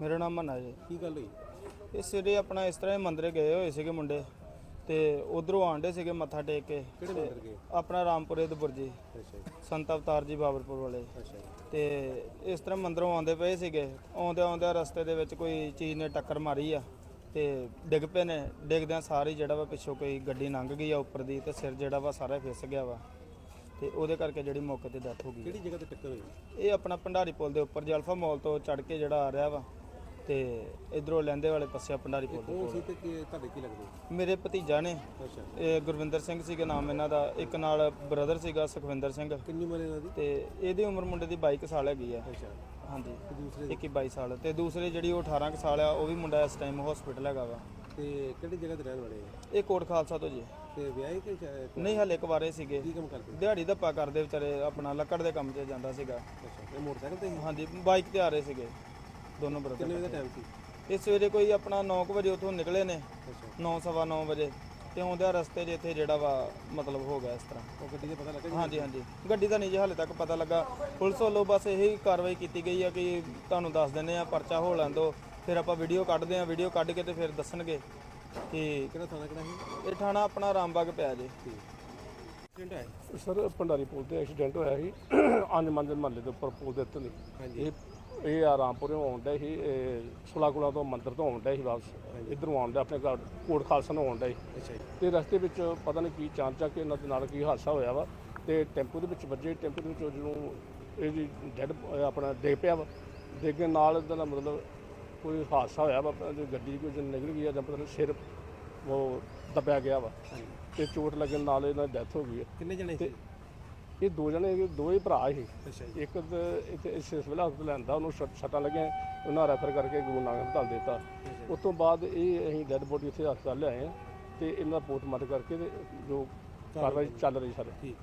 ਮੇਰਾ ਨਾਮ ਮੰਨਾ ਜੀ। ਕੀ ਗੱਲ ਹੋਈ? ਇਹ ਸਵੇਰੇ ਆਪਣਾ ਇਸ ਤਰ੍ਹਾਂ ਹੀ ਮੰਦਰੇ ਗਏ ਹੋਏ ਸੀਗੇ ਮੁੰਡੇ ਤੇ ਉਧਰੋਂ ਆਂਡੇ ਸੀਗੇ ਮੱਥਾ ਟੇਕ ਕੇ ਕਿਹੜੇ ਮੰਦਰ ਗਏ? ਆਪਣਾ ਰਾਮਪੁਰੇ ਦੇ ਬੁਰਜੀ ਅੱਛਾ ਜੀ। ਸੰਤ ਅਵਤਾਰ ਜੀ ਬਾਬਰਪੁਰ ਵਾਲੇ। ਅੱਛਾ ਜੀ। ਤੇ ਇਸ ਤਰ੍ਹਾਂ ਮੰਦਰੋਂ ਆਉਂਦੇ ਪਏ ਸੀਗੇ। ਆਉਂਦੇ ਆਉਂਦੇ ਰਸਤੇ ਦੇ ਵਿੱਚ ਕੋਈ ਚੀਜ਼ ਨੇ ਟੱਕਰ ਮਾਰੀ ਆ ਤੇ ਡਿੱਗ ਪਏ ਨੇ। ਡਿੱਗਦਿਆਂ ਸਾਰੇ ਜਿਹੜਾ ਵਾ ਪਿੱਛੋਂ ਕੋਈ ਗੱਡੀ ਲੰਘ ਗਈ ਆ ਉੱਪਰ ਦੀ ਤੇ ਸਿਰ ਜਿਹੜਾ ਵਾ ਸਾਰਾ ਫਿਸ ਗਿਆ ਵਾ। ਤੇ ਉਹਦੇ ਕਰਕੇ ਜਿਹੜੀ ਮੌਕੇ ਤੇ ਡੈਥ ਹੋ ਗਈ ਕਿਹੜੀ ਜਗ੍ਹਾ ਤੇ ਟੱਕਰ ਹੋਈ? ਇਹ ਆਪਣਾ ਭੰਡਾਰੀ ਪੁਲ ਦੇ ਉੱਪਰ ਜਲਫਾ ਮਾਲ ਤੋਂ ਚੜ ਕੇ ਜਿਹੜਾ ਆ ਰਿਹਾ ਵਾ ਤੇ ਇਧਰੋਂ ਲੈਂਦੇ ਵਾਲੇ ਪਾਸੇ ਭੰਡਾਰੀ ਪੁਲ ਦੇ ਕੋਲ। ਸੀ ਤੇ ਕੀ ਤੁਹਾਡੇ ਕੀ ਲੱਗਦੇ? ਮੇਰੇ ਭਤੀਜਾ ਨੇ। ਅੱਛਾ। ਇਹ ਗੁਰਵਿੰਦਰ ਸਿੰਘ ਸੀਗਾ ਨਾਮ ਇਹਨਾਂ ਦਾ। ਇੱਕ ਨਾਲ ਬ੍ਰਦਰ ਸੀਗਾ ਸੁਖਵਿੰਦਰ ਸਿੰਘ। ਕਿੰਨੀ ਉਮਰ ਹੈ ਇਹਨਾਂ ਦੀ? ਤੇ ਇਹਦੀ ਉਮਰ ਮੁੰਡੇ ਦੀ 22 ਕੁ ਸਾਲ ਹੈਗੀ ਆ। ਅੱਛਾ। ਹਾਂਜੀ। ਤੇ ਦੂਸਰੇ? 21 22 ਸਾਲ। ਤੇ ਦੂਸਰੇ ਜਿਹੜੀ ਉਹ 18 ਕੁ ਸਾਲ ਆ ਉਹ ਵੀ ਮੁੰਡਾ ਇਸ ਟਾਈਮ ਹਸਪੀਟਲ ਹੈਗਾ ਵਾ। ਤੇ ਕਿਹੜੀ ਜਗ੍ਹਾ ਤੇ ਰਹਿਣ ਵਾਲੇ ਇਹ ਕੋਟ ਖਾਲਸਾ ਤੋਂ ਜੀ। ਤੇ ਵਿਆਹੇ ਕਿ ਨਹੀਂ ਹਲੇ ਕੁਵਾਰੇ ਸੀਗੇ। ਕੀ ਕੰਮ ਕਰਦੇ? ਦਿਹਾੜੀ ਧੱਪਾ ਕਰਦੇ ਵਿਚਾਰੇ ਆਪਣਾ ਲੱਕੜ ਦੇ ਕੰਮ 'ਚ ਜਾਂਦਾ ਸੀਗਾ। ਅੱਛਾ ਇਹ ਮੋਟਰਸਾਈਕਲ ਤੇ? ਹਾਂਜੀ ਬਾਈਕ ਤੇ ਆ ਰਹੇ ਸੀਗੇ ਦੋਨੋਂ ਕਿੰਨੇ ਬ੍ਰਦਰ ਵਜੇ ਦਾ ਟਾਈਮ ਸੀ? ਇਹ ਸਵੇਰੇ ਕੋਈ ਆਪਣਾ 9 ਵਜੇ ਉੱਥੋਂ ਨਿਕਲੇ ਨੇ। ਅੱਛਾ। 9 ਸਵਾ 9 ਵਜੇ। ਤੇ ਆਉਂਦਿਆਂ ਰਸਤੇ 'ਚ ਇੱਥੇ ਜਿਹੜਾ ਵਾ ਮਤਲਬ ਹੋ ਗਿਆ ਇਸ ਤਰ੍ਹਾਂ। ਉਹ ਗੱਡੀ ਦਾ ਪਤਾ ਲੱਗਾ ਜੀ? ਹਾਂਜੀ ਹਾਂਜੀ। ਗੱਡੀ ਦਾ ਨਹੀਂ ਜੀ ਹਾਲੇ ਤੱਕ ਪਤਾ ਲੱਗਾ। ਪੁਲਿਸ ਵੱਲੋਂ ਬਸ ਇਹੀ ਕਾਰਵਾਈ ਕੀਤੀ ਗਈ ਆ ਕਿ ਤੁਹਾਨੂੰ ਦੱਸ ਦਿੰਦੇ ਆ ਪਰਚਾ ਹੋ ਲੈਣ ਦਿਓ। ਫਿਰ ਆਪਾਂ ਵੀਡੀਓ ਕੱਢਦੇ ਆ ਵੀਡੀਓ ਕੱਢ ਕੇ ਤੇ ਫਿਰ ਦੱਸਣਗੇ ਕਿ ਕਿਹੜਾ ਥਾਣਾ ਕਿਹੜਾ ਸੀ? ਇਹ ਥਾਣਾ ਆਪਣਾ ਰਾਮਬਾਗ ਪਿਆ ਜੀ। ਪਿੰਡ ਹੈ ਸਰ ਭੰਡਾਰੀ ਪੁਲ ਤੇ ਐਕਸੀਡੈਂਟ ਹੋਇਆ ਸੀ। ਅੰਜ ਮੰਜ਼ਿਲ ਮਹੱਲੇ ਦੇ ਉੱਪਰ ਪੁਲ ਦੇ ਉੱਤੇ ਨਹੀਂ। ਹਾਂਜੀ। ਇਹ ਇਹ ਆਰਾਮਪੁਰੇ ਆਉਂਦਾ ਸੀ ਇਹ ਸੁਲਾਗੁਲਾ ਤੋਂ ਮੰਦਿਰ ਤੋਂ ਆਉਂਦਾ ਸੀ ਵਾਪਸ। ਇਧਰੋਂ ਆਉਂਦਾ ਆਪਣੇ ਘਰ ਕੋਟ ਖਾਲਸਾ ਨੂੰ ਆਉਂਦਾ ਸੀ। ਅੱਛਾ ਜੀ। ਤੇ ਰਸਤੇ ਵਿੱਚ ਪਤਾ ਨਹੀਂ ਕੀ ਚਾਂਚਾ ਇਹਨਾਂ ਦੇ ਨਾਲ ਕੀ ਹਾਦਸਾ ਹੋਇਆ ਵਾ। ਤੇ ਟੈਂਪੂ ਦੇ ਵਿੱਚ ਵੱਜੇ ਟੈਂਪੂ ਦੇ ਵਿੱਚ ਜਦੋਂ ਇਹ ਜੀ ਡੈਡ ਆਪਣਾ ਡਿੱਗ ਪਿਆ ਵਾ। ਡਿੱਗਣ ਨਾਲ ਇਹਦਾ ਮਤਲਬ ਕੋਈ ਹਾਦਸਾ ਹੋਇਆ ਵਾ ਜੋ ਗੱਡੀ ਕੋਈ ਨਿਕਲ ਗਈ ਆ ਜਾਂ ਪਤਾ ਨਹੀਂ ਸਿਰ ਉਹ ਦਬਿਆ ਗਿਆ ਵਾ ਤੇ ਚੋਟ ਲੱਗਣ ਨਾਲ ਇਹਨਾਂ ਦੀ ਡੈਥ ਹੋ ਗਈ ਹੈ ਕਿੰਨੇ ਜਣੇ ਸੀ? ਇਹ ਦੋ ਜਣੇ ਇਹ ਦੋ ਹੀ ਭਰਾ ਸੀ। ਅੱਛਾ ਜੀ। ਇੱਕ ਤੇ ਇੱਥੇ ਇਸ ਸਿਵਲ ਹਸਪਤਾਲ ਲੈਂਦਾ ਉਹਨੂੰ ਸੱਟ- ਸੱਟਾਂ ਲੱਗੀਆਂ ਉਹਨਾਂ ਰੈਫਰ ਕਰਕੇ ਗੁਰੂ ਨਾਨਕ ਹਸਪਤਾਲ ਦਿੱਤਾ। ਉਸ ਤੋਂ ਬਾਅਦ ਇਹ ਅਸੀਂ ਡੈੱਡ ਬੋਡੀ ਇੱਥੇ ਹਸਪਤਾਲ ਲਿਆਏ ਆ ਤੇ ਇਹਨਾਂ ਦਾ ਪੋਸਟਮਾਰਟਮ ਕਰਕੇ ਤੇ ਜੋ ਕਾਰਵਾਈ ਚੱਲ ਰਹੀ ਸਰ ਠੀਕ।